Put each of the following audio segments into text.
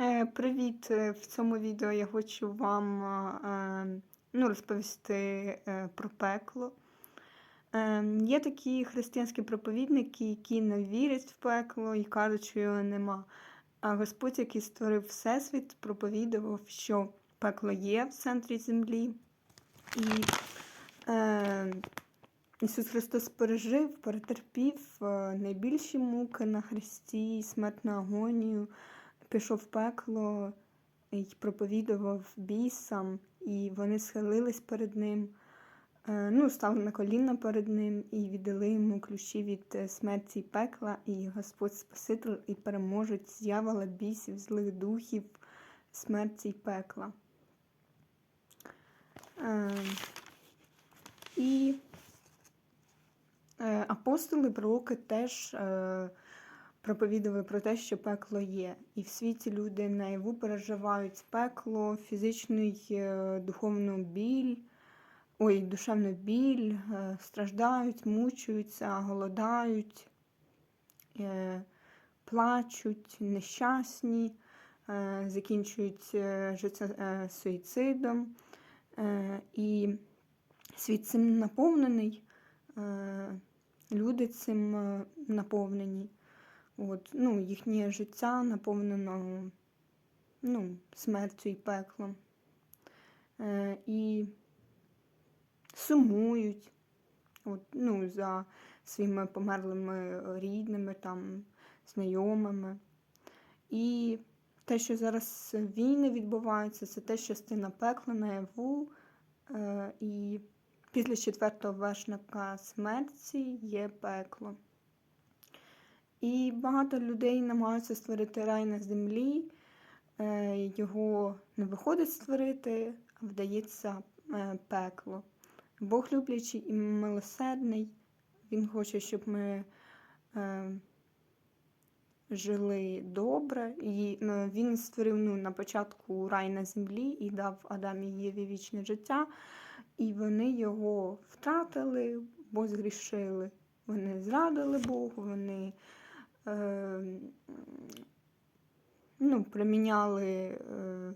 Е, Привіт! Е, В цьому відео я хочу вам е, ну, розповісти е, про пекло. Е, Є такі християнські проповідники, які не вірять в пекло і кажуть, що його нема. А Господь, який створив Всесвіт, проповідував, що пекло є в центрі землі. І е, Ісус Христос пережив, перетерпів найбільші муки на хресті, смертну агонію пішов в пекло і проповідував бісам, і вони схилились перед ним, е, ну, стали на коліна перед ним і віддали йому ключі від е, смерті пекла, і Господь Спаситель і переможець з'явила бісів, злих духів, смерті пекла. Е, І апостоли, пророки теж проповідували про те, що пекло є. І в світі люди наяву переживають пекло, фізичний, е, духовну біль, ой, душевну біль, е, страждають, мучуються, голодають, е, плачуть, нещасні, закінчують життя суїцидом. І світ цим наповнений, люди цим наповнені. От, ну, їхнє життя наповнено ну, смертю і пеклом. Е, і сумують от, ну, за своїми померлими рідними, там, знайомими. І те, що зараз війни відбуваються, це теж частина пекла наяву. Е, і після четвертого вершника смерті є пекло. І багато людей намагаються створити рай на землі, е, його не виходить створити, а вдається е, пекло. Бог люблячий і милосердний, Він хоче, щоб ми е, жили добре. І Він створив ну, на початку рай на землі і дав Адамі Єві вічне життя, і вони його втратили, бо згрішили. Вони зрадили Богу, вони ну, приміняли е,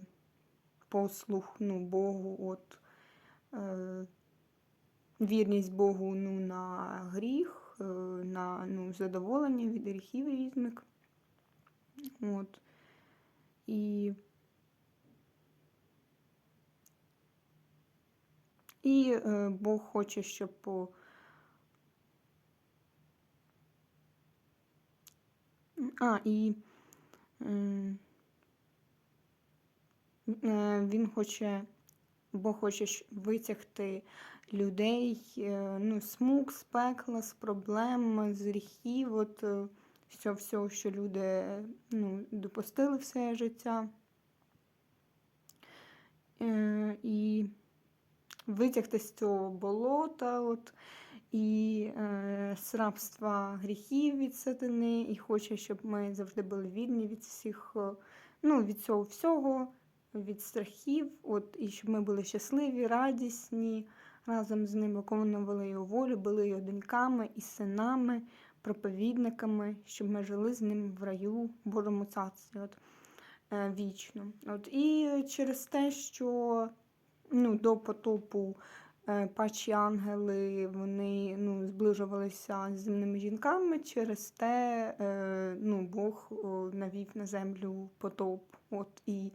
послух ну, Богу, от, е, вірність Богу ну, на гріх, е, на ну, задоволення від гріхів різних. От. І І е, Бог хоче, щоб А, і м, е, він хоче, Бог хоче витягти людей е, ну, з з пекла, з проблем, з гріхів, от е, всього, всього, що люди ну, допустили все життя. Е, І витягти з цього болота, от, і е, з рабства гріхів від сатани, і хоче, щоб ми завжди були вільні від всіх, е, ну, від цього всього, від страхів, от, і щоб ми були щасливі, радісні, разом з ним виконували його волю, були його доньками і синами, проповідниками, щоб ми жили з ним в раю, в Божому царстві. От, е, Вічно. От, І через те, що ну, до потопу е, пачі ангели вони ну, зближувалися з земними жінками, через те е, ну, Бог навів на землю потоп. От, і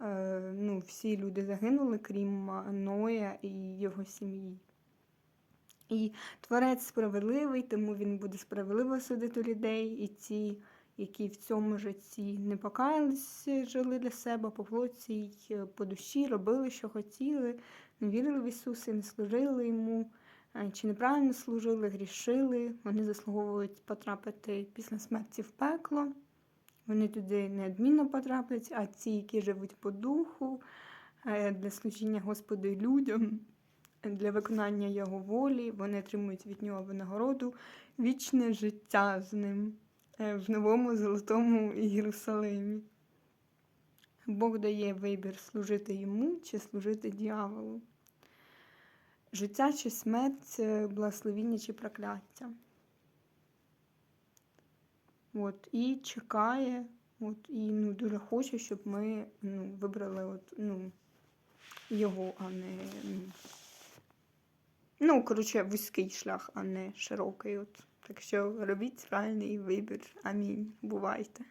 е, ну, всі люди загинули, крім Ноя і його сім'ї. І творець справедливий, тому він буде справедливо судити людей, і ті, які в цьому житті не покаялися, жили для себе по плоті й е, по душі, робили, що хотіли, не вірили в Ісуса, не служили йому, е, чи неправильно служили, грішили. Вони заслуговують потрапити після смерті в пекло. Вони туди неодмінно потраплять, а ті, які живуть по духу, е, для служіння Господу людям, для виконання Його волі, вони отримують від нього винагороду, вічне життя з ним е, в новому золотому Єрусалимі. Бог дає вибір служити йому чи служити дьяволу. Життя чи смерть, е, благословіння чи прокляття. От, і чекає От, і ну, дуже хочу, щоб ми ну, вибрали от, ну, його, а не. Ну, ну, коротше, вузький шлях, а не широкий. От. Так що робіть правильний вибір. Амінь. Бувайте.